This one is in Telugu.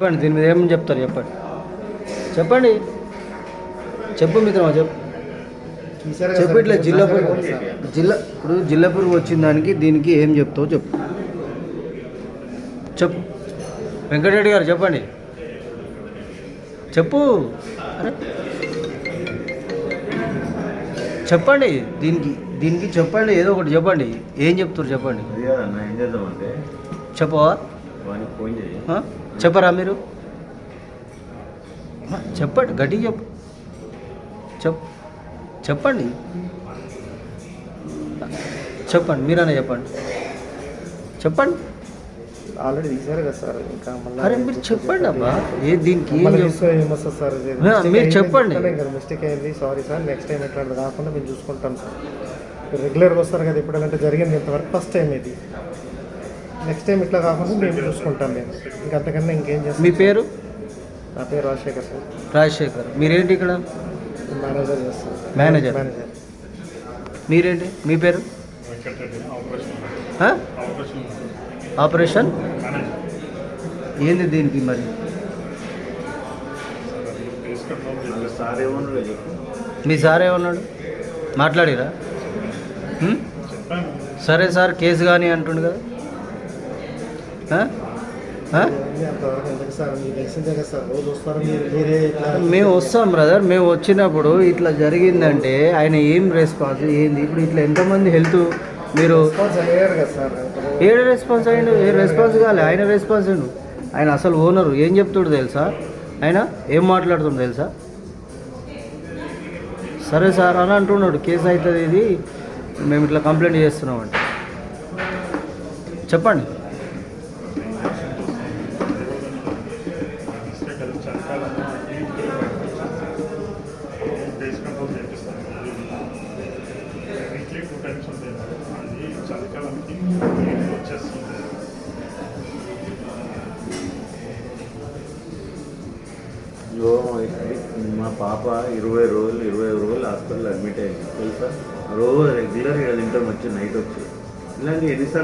చెప్పండి దీని మీద ఏమని చెప్తారు చెప్పండి. చెప్పండి. చెప్పు మిత్రమా చెప్పు. చెప్పు ఇట్లా జిల్లాపూర్ జిల్లా ఇప్పుడు జిల్లాపూర్ వచ్చిన దానికి దీనికి ఏం చెప్తావు చెప్పు. చెప్పు. వెంకటరెడ్డి గారు చెప్పండి. చెప్పు. చెప్పండి దీనికి దీనికి చెప్పండి ఏదో ఒకటి చెప్పండి. ఏం చెప్తారు చెప్పండి. చెప్పవా? చెప్పరా మీరు? చెప్పండి గట్టిగా చెప్పు. చెప్ చెప్పండి. చెప్పండి మీరనే చెప్పండి. చెప్పండి. ఆల్రెడీ తీశారు కదా సార్ ఇంకా మళ్ళీ అరే మీరు చెప్పండి అబ్బా. ఏ దీనికి సార్ మీరు చెప్పండి. మిస్టేక్ అయింది సారీ సార్ నెక్స్ట్ టైం ఇట్లాంటిది కాకుండా మేము చూసుకుంటాం సార్. రెగ్యులర్గా వస్తారు కదా ఇప్పుడు అంటే జరిగింది ఇంతవరకు ఫస్ట్ టైం ఇది. నెక్స్ట్ టైం ఇట్లా కాకుండా మేము చూసుకుంటాం మేము. ఇంకా అంతకన్నా ఇంకేం చేస్తాం? మీ పేరు? నా పేరు రాజశేఖర్ సార్. రాజశేఖర్. మీరేంటి ఇక్కడ? మేనేజర్ చేస్తాం. మేనేజర్. మేనేజర్. మీరేంటి? మీ పేరు? ఆపరేషన్? ఏంది దీనికి మరి? మీ సార్ ఏమన్నాడు? మాట్లాడిరా? సరే సార్ కేసు కానీ అంటుండు కదా. మేము వస్తాం బ్రదర్ మేము వచ్చినప్పుడు ఇట్లా జరిగిందంటే ఆయన ఏం రెస్పాన్స్ ఏంది? ఇప్పుడు ఇట్లా ఎంతమంది హెల్త్ మీరు ఏడు రెస్పాన్స్ అయ్యిండు? ఏ రెస్పాన్స్ కాలే? ఆయన రెస్పాన్స్ అయ్యిండు ఆయన అసలు ఓనరు ఏం చెప్తాడు తెలుసా? ఆయన ఏం మాట్లాడుతుండు తెలుసా? సరే సార్ అని అంటున్నాడు. కేసు అవుతుంది ఇది. మేము ఇట్లా కంప్లైంట్ చేస్తున్నామండి చెప్పండి. వీక్లీ టూ టైమ్స్ ఉంటుంది అది చలికాలానికి వచ్చేస్తుంది మా పాప ఇరవై రోజులు ఇరవై రోజులు హాస్పిటల్లో అడ్మిట్ అయింది. తెలుసా? రోజు రెగ్యులర్గా ఇక్కడ తింటాం వచ్చి నైట్ వచ్చి. ఇలాంటి ఎన్నిసార్లు